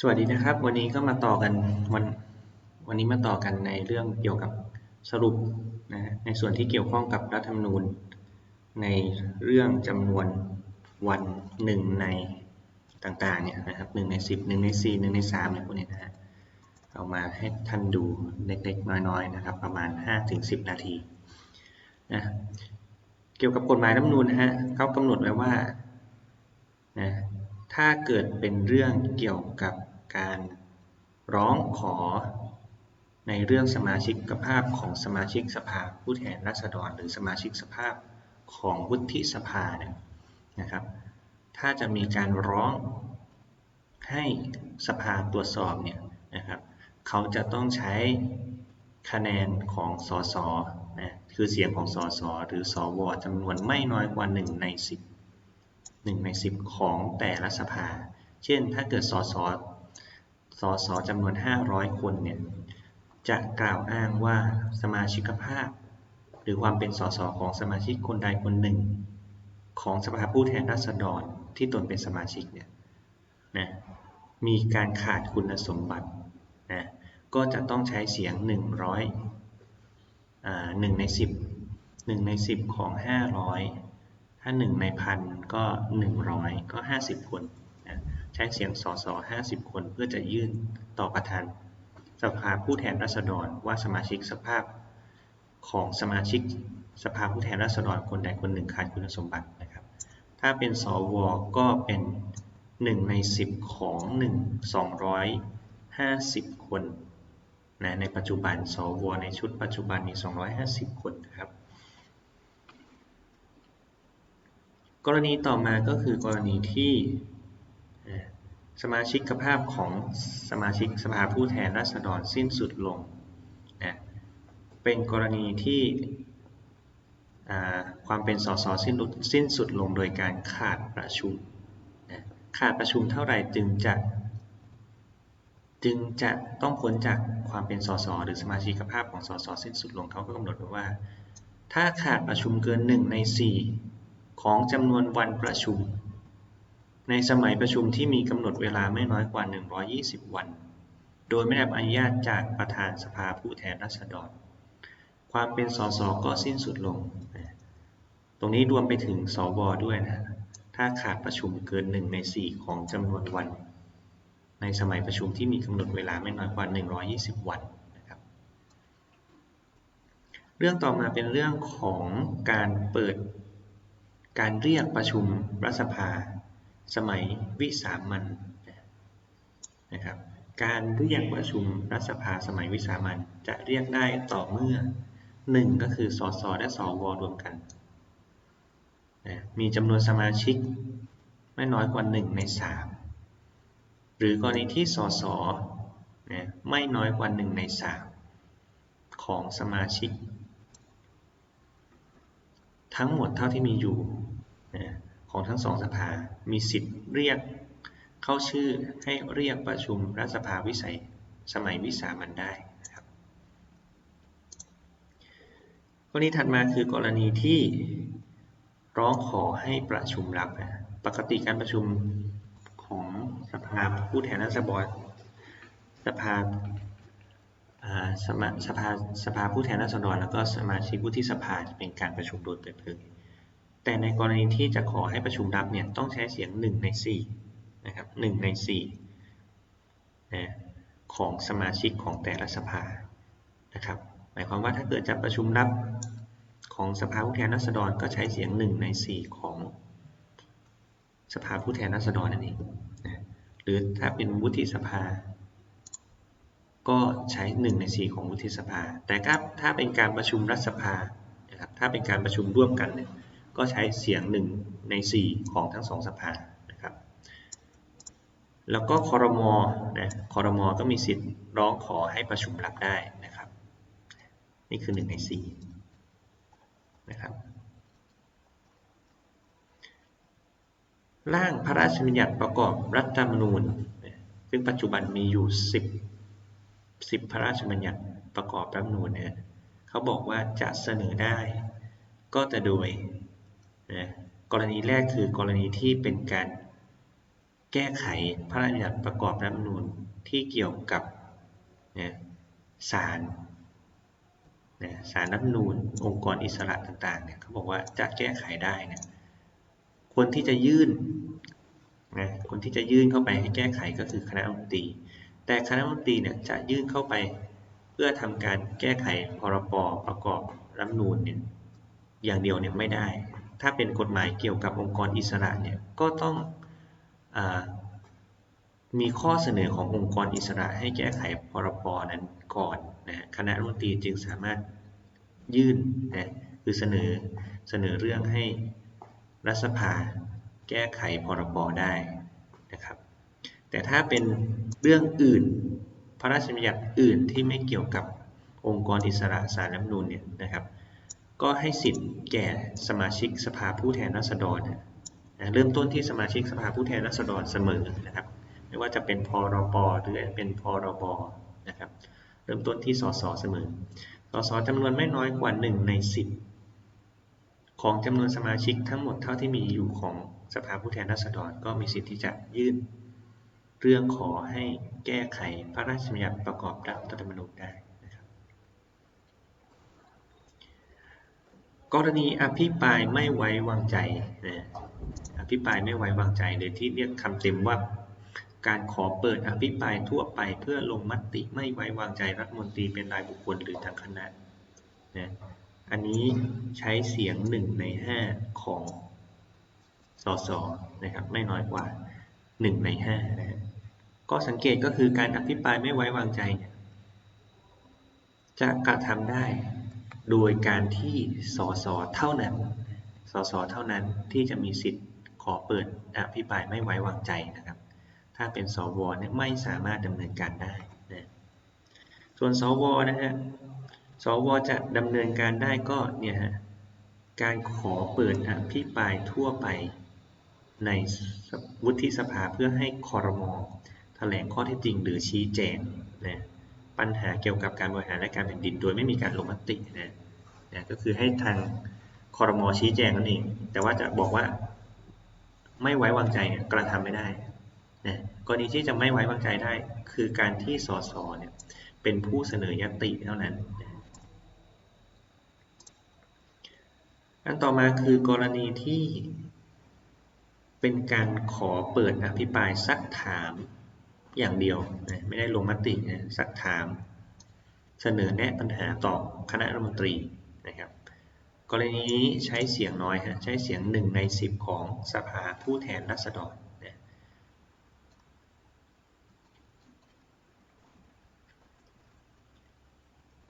สวัสดีนะครับ วันนี้ก็มาต่อกันวันวันนี้มาต่อกันในเรื่องเกี่ยวกับสรุปนะในส่วนที่เกี่ยวข้องกับรัฐธรรมนูญ ในเรื่องจำนวนวันหนึ่งในต่างๆเนี่ยนะครับหนึ่งในสิบหนึ่งในสี่หนึ่งในสามอะไรพวกนี้นะฮะเอามาให้ท่านดูเล็กๆน้อยๆนะครับ ประมาณ5-10นาทีนะเกี่ยวกับกฎหมายรัฐธรรมนูญนะฮะเขากำหนดไว้ว่านะถ้าเกิดเป็นเรื่องเกี่ยวกับ การร้องขอในเรื่องสมาชิกภาพของสมาชิกสภาผู้แทนราษฎร หรือสมาชิกสภาพของวุฒิสภาเนี่ยนะครับ ถ้าจะมีการร้องให้สภาตรวจสอบเนี่ยนะครับเขาจะต้องใช้คะแนนของสสนะคือเสียงของสสหรือสวจำนวนไม่น้อยกว่า 1 ใน 10 1 ใน 10 ของแต่ละสภา เช่นถ้าเกิดสส สสจำนวน 500 คนเนี่ยจะกล่าวอ้างว่าสมาชิกภาพ หรือความเป็นสสของสมาชิกคนใดคนหนึ่ง ของสภาผู้แทนราษฎรที่ตนเป็นสมาชิกเนี่ยนะมีการขาดคุณสมบัตินะก็จะต้องใช้เสียง 100อ่า1ใน 10 1 ใน 10 ของ 500 ถ้า 1 ในพันก็ 100 ก็ 50 คน ช้เสียงสส50 คนเพื่อจะยื่นต่อประธานสภาผู้แทนราษฎรว่าสมาชิกสภาพของสมาชิกสภาผู้แทนราษฎรคนใดคนหนึ่งขาดคุณสมบัตินะครับ ถ้าเป็นสวก็เป็น 1 ใน 10 ของ 1 250 คนนะในปัจจุบันสวในชุดปัจจุบันมี 250 คนนะครับ กรณีต่อมาก็คือกรณีที่ สมาชิกภาพของสมาชิกสภาผู้แทนราษฎรสิ้นสุดลงนะเป็นกรณีที่ความเป็นสสสิ้นสิ้นสุดลงโดยการขาดประชุมนะขาดประชุมเท่าไหร่จึงจะ จึงจะต้องพ้นจากความเป็นสสหรือสมาชิกภาพของสสสิ้นสุดลงเขาก็กำหนดไว้ว่า ถ้าขาดประชุมเกิน1ใน4ของจำนวนวันประชุม ในสมัยประชุมที่มีกำหนดเวลาไม่น้อยกว่า 120 วัน โดยไม่ได้รับอนุญาตจากประธานสภาผู้แทนราษฎร ความเป็นสสก็สิ้นสุดลง ตรงนี้รวมไปถึงสวด้วยนะ ถ้าขาดประชุมเกิน 1 ใน 4 ของจำนวนวัน ในสมัยประชุมที่มีกำหนดเวลาไม่น้อยกว่า 120 วันนะครับเรื่องต่อมาเป็นเรื่องของการเปิดการเรียกประชุมรัฐสภา สมัยวิสามันนะครับ การเรียกประชุมรัฐสภาสมัยวิสามันจะเรียกได้ต่อเมื่อ 1 ก็คือสสและสวรวมกันมีจำนวนสมาชิกไม่น้อยกว่า 1 ใน 3 หรือกรณีที่สสไม่น้อยกว่า 1 ใน 3 ของสมาชิก ทั้งหมดเท่าที่มีอยู่ ของทั้งสองสภา มีสิทธิ์เรียกเข้าชื่อให้เรียกประชุมรัฐสภาวิสัยสมัยวิสามันได้นะครับกรณีถัดมาคือกรณีที่ร้องขอให้ประชุมรับนะปกติการประชุมของสภาผู้แทนราษฎรสภาสภาสภาผู้แทนราษฎรแล้วก็สมาชิกวุฒิสภาจะเป็นการประชุมโดยเปิดเผย แต่ในกรณีที่จะขอให้ประชุมรับเนี่ยต้องใช้เสียง 1 ใน4นะครับ1ใน4นะของสมาชิกของแต่ละสภานะครับหมายความว่าถ้าเกิดจะประชุมรับของสภาผู้แทนราษฎรก็ใช้เสียง 1 ใน 4 ของสภาผู้แทนราษฎรนั่นเองนะหรือถ้าเป็นวุฒิสภา ก็ใช้ 1 ใน 4 ของวุฒิสภา แต่ถ้าเป็นการประชุมรัฐสภานะครับถ้าเป็นการประชุมร่วมกันเนี่ย ก็ใช้เสียง 1 ใน 4 ของทั้งสองสภานะครับ แล้วก็คอรมอนะคอรมอก็มีสิทธิ์ร้องขอให้ประชุมรับได้นะครับ นี่คือ 1 ใน4นะครับร่างพระราชบัญญัติประกอบรัฐธรรมนูญ ซึ่งปัจจุบันมีอยู่ 10 10 พระราชบัญญัติประกอบรัฐธรรมนูญเนี่ยเขาบอกว่าจะเสนอได้ ก็แต่โดย นะกรณีแรกคือกรณีที่เป็นการแก้ไขพระราชบัญญัติประกอบรัฐธรรมนูญที่เกี่ยวกับนะศาลนะศาลรัฐธรรมนูญองค์กรอิสระต่างๆเนี่ยเขาบอกว่าจะแก้ไขได้นี่ยคนที่จะยื่นนะคนที่จะยื่นเข้าไปให้แก้ไขก็คือคณะรัฐมนตรี แต่คณะรัฐมนตรีเนี่ยจะยื่นเข้าไปเพื่อทำการแก้ไขพรบประกอบรัฐธรรมนูญเนี่ยอย่างเดียวเนี่ยไม่ได้ ถ้าเป็นกฎหมายเกี่ยวกับองค์กรอิสระเนี่ยก็ต้องอมีข้อเสนอขององค์กรอิสระให้แก้ไขพรบนั้นก่อนนะคณะรัฐมนตรีจึงสามารถยื่นนะคือเสนอเสนอเรื่องให้รัฐสภาแก้ไขพรบได้นะครับ แต่ถ้าเป็นเรื่องอื่น พระราชบัญญัติอื่นที่ไม่เกี่ยวกับองค์กรอิสระสารรัฐมนูญเนี่ยนะครับ ก็ให้สิทธิ์แก่สมาชิกสภาผู้แทนราษฎรนะเริ่มต้นที่สมาชิกสภาผู้แทนราษฎรเสมอนะครับ ไม่ว่าจะเป็นพรปหรือเป็นพรบนะครับ เริ่มต้นที่สสเสมอสสจำนวนไม่น้อยกว่า 1 ใน 10 ของจำนวนสมาชิกทั้งหมดเท่าที่มีอยู่ของสภาผู้แทนราษฎรก็มีสิทธิ์ที่จะยื่นเรื่องขอให้แก้ไขพระราชบัญญัติประกอบรัฐธรรมนูญได้นะครับ กรณีอภิปรายไม่ไว้วางใจนะอภิปรายไม่ไว้วางใจโดยที่เรียกคำเต็มว่า การขอเปิดอภิปรายทั่วไปเพื่อลงมติไม่ไว้วางใจรัฐมนตรีเป็นรายบุคคลหรือทางคณะนะอันนี้ใช้เสียงหนึ่งในห้าของสสนะครับไม่น้อยกว่าหนึ่งในห้านะก็สังเกตก็คือการอภิปรายไม่ไว้วางใจจะกระทำได้ โดยการที่สสเท่านั้น สสเท่านั้นที่จะมีสิทธิ์ขอเปิดอภิปรายไม่ไว้วางใจนะครับ ถ้าเป็นสวเนี่ยไม่สามารถดำเนินการได้นะส่วนสวนะฮะ สวจะดำเนินการได้ก็เนี่ยฮะ การขอเปิดอภิปรายทั่วไปในวุฒิสภาเพื่อให้คอรมอแถลงข้อเท็จจริงหรือชี้แจงนะ ปัญหาเกี่ยวกับการบริหารและการแผ่นดิน โดยไม่มีการลงมตินะนะก็คือให้ทางคอรมอชี้แจงนั่นเองแต่ว่าจะบอกว่าไม่ไว้วางใจเนี่ยกระทำไม่ได้นะกรณีที่จะไม่ไว้วางใจได้ คือการที่สสเนี่ยเป็นผู้เสนอยติเท่านั้นนะอันต่อมาคือกรณีที่เป็นการขอเปิดอภิปรายซักถาม อย่างเดียวนะไม่ได้ลงมตินะซักถาม เสนอแนะปัญหาต่อคณะรัฐมนตรีนะครับกรณีนี้ใช้เสียงน้อยฮะใช้เสียง 1 ใน 10 ของสภาผู้แทนราษฎรนะ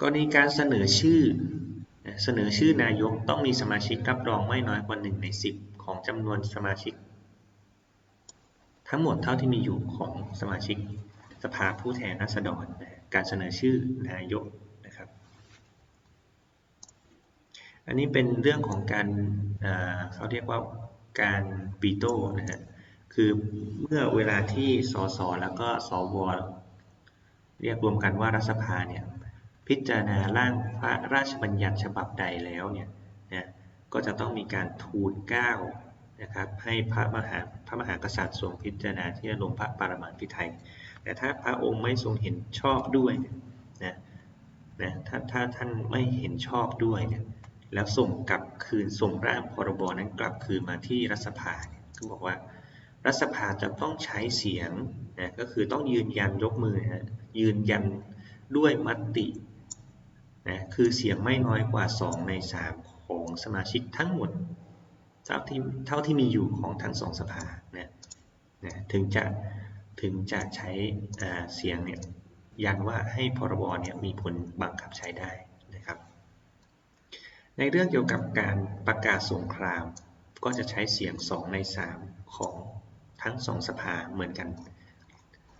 กรณีการเสนอชื่อเสนอชื่อนายกต้องมีสมาชิกรับรองไม่น้อยกว่า 1 ใน 10 ของจำนวนสมาชิก ทั้งหมดเท่าที่มีอยู่ของสมาชิกสภาผู้แทนราษฎรการเสนอชื่อนายกนะครับ อันนี้เป็นเรื่องของการเขาเรียกว่าการปีโต้นะฮะคือเมื่อเวลาที่สสแล้วก็สวเรียกรวมกันว่ารัฐสภาเนี่ยพิจารณาร่างพระราชบัญญัติฉบับใดแล้วเนี่ยนะก็จะต้องมีการทูลเกล้า นะครับให้พระมหาพระมหากษัตริย์ทรงพิจารณาที่จะลงพระปรมาภิไธยแต่ถ้าพระองค์ไม่ทรงเห็นชอบด้วยนะนะถ้าถ้าท่านไม่เห็นชอบด้วยเนี่ยแล้วส่งกลับคืนส่งร่างพรบนั้นกลับคืนมาที่รัฐสภาก็บอกว่ารัฐสภาจะต้องใช้เสียงนะก็คือต้องยืนยันยกมือนะยืนยันด้วยมตินะคือเสียงไม่น้อยกว่า 2 ใน 3 ของสมาชิกทั้งหมด เท่าที่เท่าที่มีอยู่ของทั้งสองสภานะนะถึงจะถึงจะใช้เสียงเนี่ยยันว่าให้พรบเนี่ยมีผลบังคับใช้ได้นะครับ ในเรื่องเกี่ยวกับการประกาศสงคราม ก็จะใช้เสียง 2 ใน 3 ของทั้งสองสภาเหมือนกัน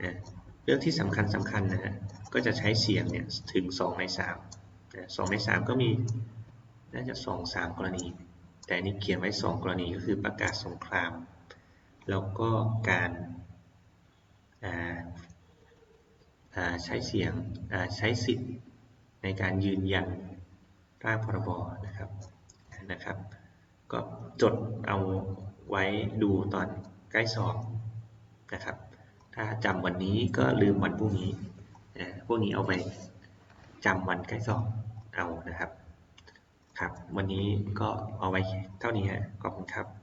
นะเรื่องที่สำคัญสำคัญนะฮะก็จะใช้เสียงเนี่ยถึง 2 ใน3นะ2ใน 3 ก็มีน่าจะ 2 3 กรณี แต่นี่เขียนไว้ 2 กรณีก็คือประกาศสงคราม แล้วก็การใช้เสียงใช้สิทธิ์ในการยืนยันร่างพรบนะครับนะครับ ก็จดเอาไว้ดูตอนใกล้สอบนะครับ ถ้าจำวันนี้ก็ลืมวันพรุ่งนี้นะพวกนี้เอาไปจำวันใกล้สอบเอานะครับ ครับ วันนี้ก็เอาไว้เท่านี้ฮะขอบคุณครับ